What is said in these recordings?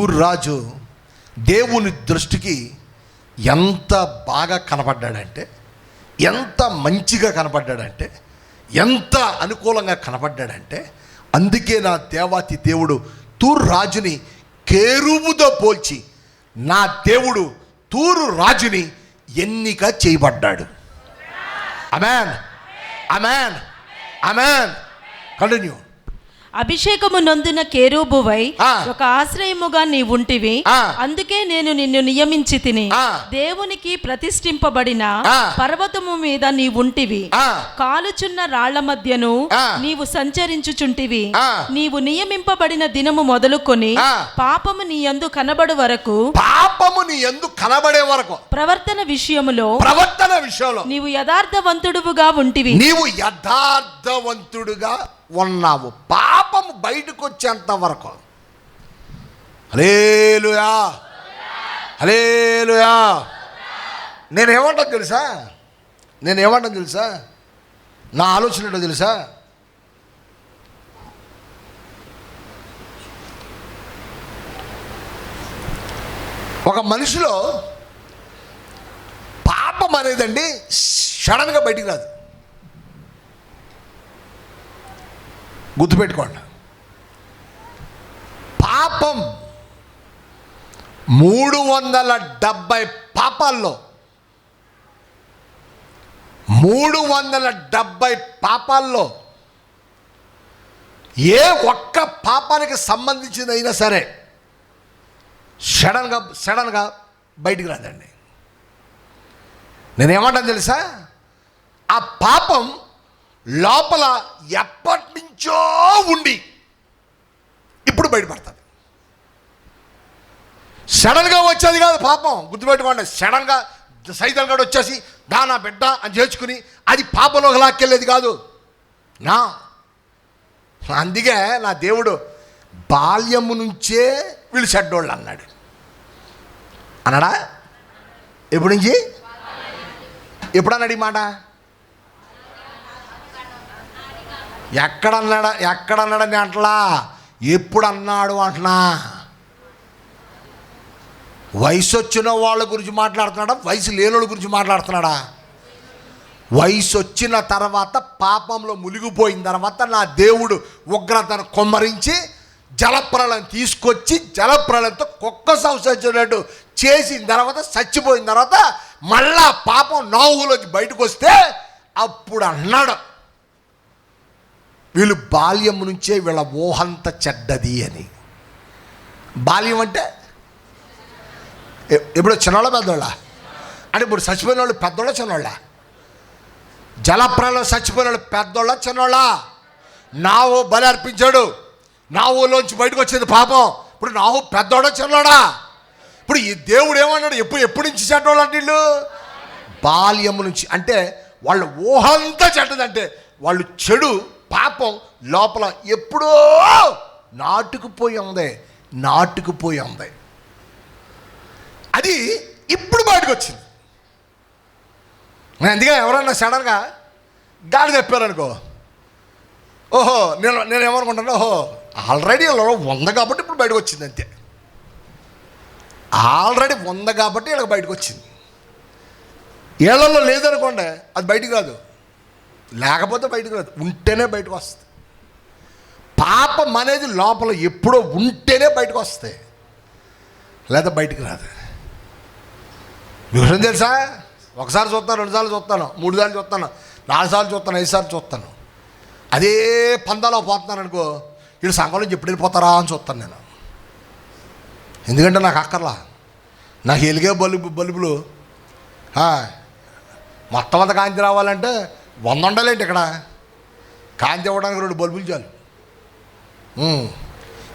తూరు రాజు దేవుని దృష్టికి ఎంత బాగా కనపడ్డాడంటే ఎంత మంచిగా కనపడ్డాడంటే ఎంత అనుకూలంగా కనపడ్డాడంటే అందుకే నా దేవాతి దేవుడు తూరు రాజుని కేరుబుతో పోల్చి నా దేవుడు తూరు రాజుని ఎన్నిక చేయబడ్డాడు. అమెన్ అమెన్ అమెన్ కంటిన్యూ అభిషేకము నొందిన కేరూబువై. ఒక ఆశ్రయముగా నీ ఉంటివి ఆ. అందుకే నేను నిన్ను నియమించి తిని. దేవునికి ప్రతిష్ఠింపబడిన. పర్వతము మీద నీ ఉంటివి ఆ. కాలుచున్న రాళ్ళ మధ్యను. నీవు సంచరించుచుంటివి. నీవు నియమింపబడిన దినము మొదలుకొని. పాపము నీ యందు కనబడు వరకు పాపము నీ ఎందు కనబడే వరకు ప్రవర్తన విషయములో ప్రవర్తన విషయంలో నీవు యథార్థవంతుడువుగా ఉంటివి నీవు యథార్థవంతుడుగా ఉన్నావు. పాపం బయటకు వచ్చేంత వరకు. హలేలుయా హలేలుయా నేను ఏమంటా తెలుసా? నేను ఏమంటా తెలుసా? నా ఆలోచన ఏంటో తెలుసా? ఒక మనిషిలో పాపం అనేదండి సడన్గా బయటికి రాదు. గుర్తుపెట్టుకోండి. పాపం మూడు వందల డెబ్భై పాపాల్లో మూడు వందల డెబ్భై పాపాల్లో ఏ ఒక్క పాపానికి సంబంధించిందైనా సరే సడన్గా సడన్గా బయటికి రాదండి. నేనేమంటాను తెలుసా? ఆ పాపం లోపల ఎప్పటి నుంచో ఉండి ఇప్పుడు బయటపడుతుంది. సడన్గా వచ్చేది కాదు పాపం. గుర్తుపెట్టుకోండి సడన్గా సైతం గడు వచ్చేసి దానా బిడ్డ అని చేర్చుకుని అది పాపంలోకి లాక్కెళ్ళేది కాదు. నా అందుకే నా దేవుడు బాల్యము నుంచే వీళ్ళు చెడ్డోళ్ళు అన్నాడు. అన్నాడా? ఎప్పుడు నుంచి? ఎప్పుడన్నాడు ఈ మాట? ఎక్కడన్నాడా ఎక్కడన్నాడని అంటలా? ఎప్పుడు అన్నాడు అంటున్నా? వయసు వచ్చిన వాళ్ళ గురించి మాట్లాడుతున్నాడా? వయసు లేని వాళ్ళ గురించి మాట్లాడుతున్నాడా? వయసు వచ్చిన తర్వాత పాపంలో మునిగిపోయిన తర్వాత నా దేవుడు ఉగ్రతను కొమ్మరించి జలప్రలయం తీసుకొచ్చి జలప్రలయంతో కుక్క సంసరించినట్టు చేసిన తర్వాత చచ్చిపోయిన తర్వాత మళ్ళా పాపం నావులోకి బయటకు వస్తే అప్పుడు అన్నాడు. వీళ్ళు బాల్యం నుంచే వీళ్ళ ఊహంత చెడ్డది అని. బాల్యం అంటే? ఇప్పుడు చిన్నోళ్ళ పెద్దోళ్ళ? అంటే ఇప్పుడు చచ్చిపోయిన వాళ్ళు పెద్దోళ్ళ చిన్నోళ్ళ? జలప్రలో చచ్చిపోయిన వాళ్ళు పెద్దోళ్ళ చిన్నోళ్ళ? నావు బలి అర్పించాడు. నావులోంచి బయటకు వచ్చింది పాపం. ఇప్పుడు నావు పెద్దోడ చిన్నోడా ఇప్పుడు ఈ దేవుడు ఏమన్నాడు? ఎప్పుడు ఎప్పటి నుంచి చెడ్డోళ్ళు అంటే వీళ్ళు? బాల్యము నుంచి. అంటే వాళ్ళ ఊహంతా చెడ్డదంటే వాళ్ళు చెడు పాపం లోపల ఎప్పుడో నాటుకుపోయి ఉంది నాటుకుపోయి ఉంది. అది ఇప్పుడు బయటకు వచ్చింది అందుకని అందుకే ఎవరన్నా సడన్గా గాలి చెప్పారనుకో ఓహో నేను నేను ఏమనుకుంటాను ఓహో ఆల్రెడీ ఇలా ఉంది కాబట్టి ఇప్పుడు బయటకు వచ్చింది అంతే. ఆల్రెడీ ఉంది కాబట్టి ఇలా బయటకు వచ్చింది ఏళ్ళలో లేదనుకోండి అది బయటికి రాదు. లేకపోతే బయటకు రాదు. ఉంటేనే బయటకు వస్తుంది పాపం అనేది లోపల ఎప్పుడో ఉంటేనే బయటకు వస్తాయి. లేదా బయటికి రాదు. విషయం తెలుసా? ఒకసారి చూస్తాను రెండుసార్లు చూస్తాను మూడు సార్లు చూస్తాను నాలుగు సార్లు చూస్తాను ఐదు సార్లు చూస్తాను. అదే పందాలో పోతున్నాను అనుకో వీళ్ళు సంఘం నుంచి ఎప్పుడు వెళ్ళిపోతారా అని చూస్తాను నేను. ఎందుకంటే నాకు అక్కర్లా. నాకు ఎలిగే బల్బు బల్బులు మొత్తం అంత కాంతి రావాలంటే వంద ఉండాలేంటి ఇక్కడ? కాంతి ఇవ్వడానికి రెండు బల్బులు చాలు.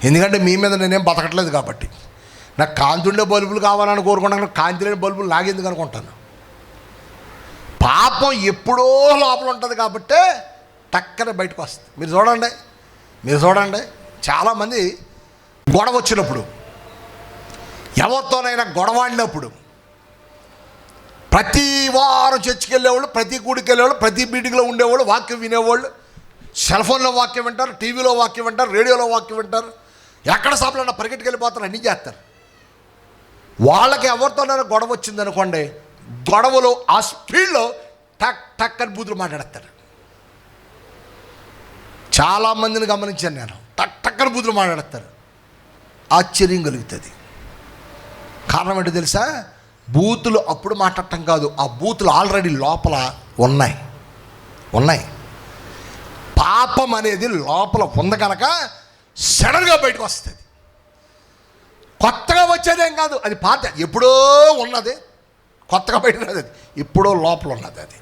ఎందుకంటే మీ మీద నేనేం బతకట్లేదు కాబట్టి. నాకు కాంతి ఉండే బల్బులు కావాలని కోరుకుంటాను కాంతి లేని బల్బులు నాకెందుకు అనుకుంటాను? పాపం ఎప్పుడో లోపల ఉంటుంది కాబట్టి టక్కన బయటకు వస్తుంది. మీరు చూడండి. మీరు చూడండి. చాలామంది గొడవ వచ్చినప్పుడు ఎవరితోనైనా గొడవ ఆడినప్పుడు ప్రతి వారం చర్చికి వెళ్ళేవాళ్ళు ప్రతి గుడికి వెళ్ళేవాళ్ళు ప్రతి మీటింగ్లో ఉండేవాళ్ళు వాక్యం వినేవాళ్ళు. సెల్ ఫోన్లో వాక్యం వింటారు టీవీలో వాక్యం వింటారు రేడియోలో వాక్యం వింటారు. ఎక్కడ సభలన్నా పరిగెట్టుకెళ్ళిపోతారు అన్నీ చేస్తారు. వాళ్ళకి ఎవరితోనైనా గొడవ వచ్చింది అనుకోండి గొడవలో ఆ స్పీడ్లో టక్ టక్ అని బూతులు మాట్లాడతారు చాలా మందిని గమనించాను నేను టక్ టక్ అని బూతులు మాట్లాడతారు ఆశ్చర్యం కలుగుతుంది. కారణం ఏంటో తెలుసా? బూతులు అప్పుడు మాట్లాడటం కాదు ఆ బూతులు ఆల్రెడీ లోపల ఉన్నాయి. ఉన్నాయి. పాపం అనేది లోపల ఉంది కనుక సడన్గా బయటకు వస్తుంది. కొత్తగా వచ్చేదేం కాదు అది పాత ఎప్పుడో ఉన్నది. కొత్తగా బయటకు అది ఎప్పుడో లోపల ఉన్నది అది.